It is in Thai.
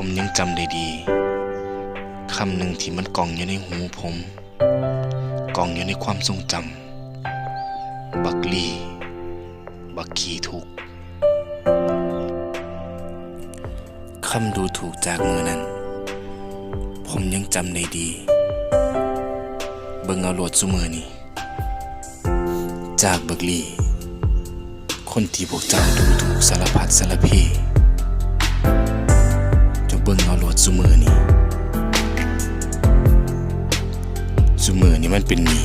ผมยังจำได้ดี คำหนึ่งที่มันกองอยู่ในหูผม กองอยู่ในความทรงจำ บักลี บักขีทุก คำดูถูกจากมือนั้น ผมยังจำได้ดี เบิ่งเอาโหลดซุมือนี่ จากบักลี คนที่พวกเจ้าดูถูกสารพัดสารเพ ซุมือนี่ซุมือนี่มันเป็นหนี้